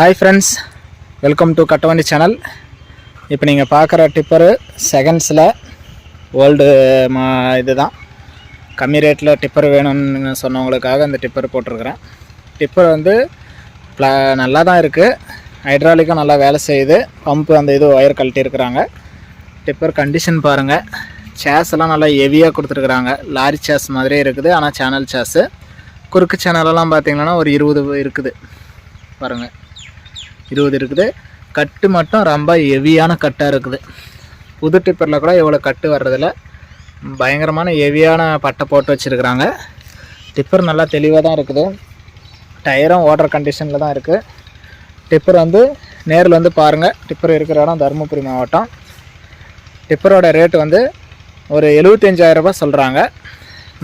Hi friends welcome to Kattavandi channel இப்போ நீங்கள் பார்க்குற டிப்பரு செகண்ட்ஸில் ஓல்டு மா இது தான் கம்மி ரேட்டில் டிப்பர் வேணும்னு சொன்னவங்களுக்காக இந்த டிப்பர் போட்டிருக்கிறேன். டிப்பர் வந்து ப்ளா நல்லா தான் இருக்குது ஹைட்ராலிக்கும் நல்லா வேலை செய்யுது. பம்பு அந்த இது ஒயர் கழட்டி இருக்கிறாங்க டிப்பர் கண்டிஷன் பாருங்கள் சேஸ் எல்லாம் நல்லா ஹெவியாக கொடுத்துருக்குறாங்க. லாரி சேஸ் மாதிரியே இருக்குது. ஆனால் சேனல் சேஸு குறுக்கு சேனலெல்லாம் பார்த்தீங்கன்னா ஒரு இருபது இருக்குது. பாருங்கள் இருபது இருக்குது. கட்டு மட்டும் ரொம்ப ஹெவியான கட்டாக இருக்குது. புது டிப்பரில் கூட இவ்வளோ கட்டு வர்றதில்ல. பயங்கரமான ஹெவியான பட்டை போட்டு வச்சுருக்குறாங்க. டிப்பர் நல்லா தெளிவாக தான் இருக்குது. டயரும் ஓடுற கண்டிஷனில் தான் இருக்குது டிப்பர் வந்து நேரில் வந்து பாருங்கள் டிப்பர் இருக்கிற இடம் தருமபுரி மாவட்டம். டிப்பரோட ரேட் வந்து ஒரு எழுபத்தஞ்சாயிரரூபா சொல்கிறாங்க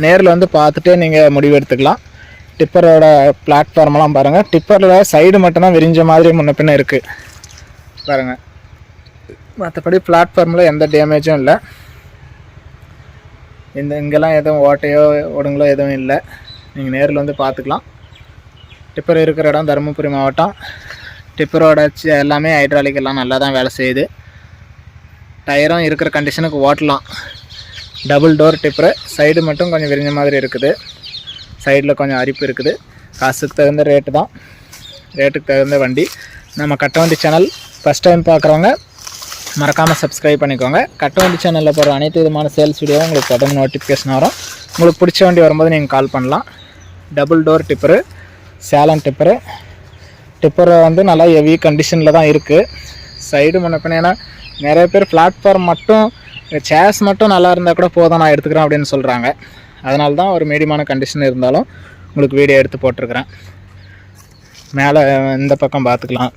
நேரில் வந்து பார்த்துட்டே நீங்கள் முடிவு எடுத்துக்கலாம். டிப்பரோட பிளாட்ஃபார்ம்லாம் பாருங்கள் டிப்பரில் சைடு மட்டும்தான் விரிஞ்ச மாதிரி முன்ன பின்ன இருக்குது பாருங்கள் மற்றபடி பிளாட்ஃபார்மில் எந்த டேமேஜும் இல்லை. இந்த இங்கெல்லாம் எதுவும் ஓட்டையோ ஒடுங்களோ எதுவும் இல்லை. நீங்கள் நேரில் வந்து பார்த்துக்கலாம் டிப்பர் இருக்கிற இடம் தருமபுரி மாவட்டம். டிப்பரோட எல்லாமே ஹைட்ராலிக் எல்லாம் நல்லா தான் வேலை செய்யுது. டயரும் இருக்கிற கண்டிஷனுக்கு ஓட்டலாம். Double door tipper. சைடு மட்டும் கொஞ்சம் விரிஞ்ச மாதிரி இருக்குது. சைடில் கொஞ்சம் அரிப்பு இருக்குது. காசுக்கு தகுந்த ரேட்டு தான். ரேட்டுக்கு தகுந்த வண்டி. நம்ம கட்டவண்டி சேனல் ஃபஸ்ட் டைம் பார்க்குறவங்க மறக்காமல் சப்ஸ்கிரைப் பண்ணிக்கோங்க. கட்டவண்டி சேனலில் போகிற அனைத்து விதமான சேல்ஸ் வீடியோவும் உங்களுக்கு தொடர்ந்து நோட்டிஃபிகேஷன் வரும். உங்களுக்கு பிடிச்ச வண்டி வரும்போது நீங்கள் கால் பண்ணலாம். டபுள் டோர் டிப்பரு சேலன் டிப்பரு டிப்பர் வந்து நல்லா ஹெவி கண்டிஷனில் தான் இருக்குது சைடு முன்ன நிறைய பேர் பிளாட்ஃபார்ம் மட்டும் சேர்ஸ் மட்டும் நல்லா இருந்தால் கூட போதும் நான் எடுத்துக்கிறேன் அப்படின்னு சொல்கிறாங்க அதனால தான் ஒரு மீடியமான கண்டிஷன் இருந்தாலும் உங்களுக்கு வீடியோ எடுத்து போட்டிருக்கிறேன். மேலே இந்த பக்கம் பார்த்துக்கலாம்.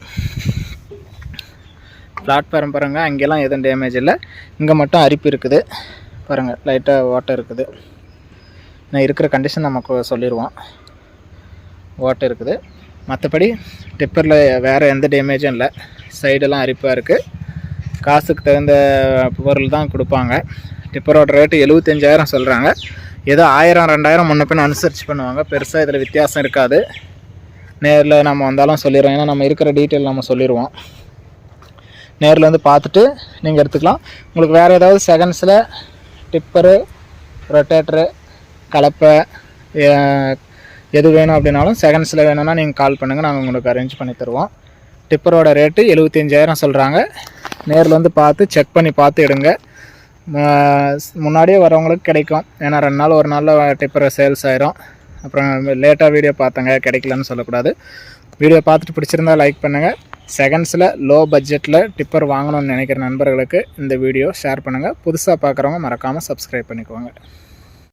பிளாட்ஃபார்ம் பாருங்கள் அங்கெல்லாம் எதுவும் டேமேஜ் இல்லை. இங்கே மட்டும் அரிப்பு இருக்குது. பாருங்கள் லைட்டாக ஓட்டை இருக்குது. நான் இருக்கிற கண்டிஷன் நமக்கு சொல்லிடுவோம். ஓட்டை இருக்குது. மற்றபடி டிப்பரில் வேறு எந்த டேமேஜும் இல்லை. சைடெல்லாம் அரிப்பாக இருக்குது காசுக்கு தகுந்த பொருள் தான் கொடுப்பாங்க. டிப்பரோட ரேட்டு எழுபத்தஞ்சாயிரம் சொல்கிறாங்க ஏதோ ஆயிரம் ரெண்டாயிரம் முன்ன பின் அனுசரிச்சு பண்ணுவாங்க. பெருசாக இதில் வித்தியாசம் இருக்காது. நேரில் நம்ம வந்தாலும் சொல்லிடுவோம் ஏன்னா நம்ம இருக்கிற டீட்டெயில் நம்ம சொல்லிடுவோம். நேரில் வந்து பார்த்துட்டு நீங்கள் எடுத்துக்கலாம். உங்களுக்கு வேறு ஏதாவது செகண்ட்ஸில் டிப்பரு ரொட்டேட்டரு கலப்பை எது வேணும் அப்படின்னாலும் செகண்ட்ஸில் வேணும்னா நீங்கள் கால் பண்ணுங்கள் நாங்கள் உங்களுக்கு அரேஞ்ச் பண்ணி தருவோம். டிப்பரோட ரேட்டு எழுபத்தஞ்சாயிரம் சொல்கிறாங்க நேரில் வந்து பார்த்து செக் பண்ணி பார்த்து எடுங்க. முன்னாடியே வரவங்களுக்கு கிடைக்கும். ஏன்னா ரெண்டு நாள் ஒரு நாளில் டிப்பர் சேல்ஸ் ஆயிரும். அப்புறம் லேட்டாக வீடியோ பார்த்தங்க கிடைக்கலன்னு சொல்லக்கூடாது. வீடியோ பார்த்துட்டு பிடிச்சிருந்தா லைக் பண்ணுங்கள் செகண்ட்ஸில் லோ பட்ஜெட்டில் டிப்பர் வாங்கணும்னு நினைக்கிற நண்பர்களுக்கு இந்த வீடியோ ஷேர் பண்ணுங்கள் புதுசாக பார்க்குறவங்க மறக்காமல் சப்ஸ்கிரைப் பண்ணிக்கோங்க.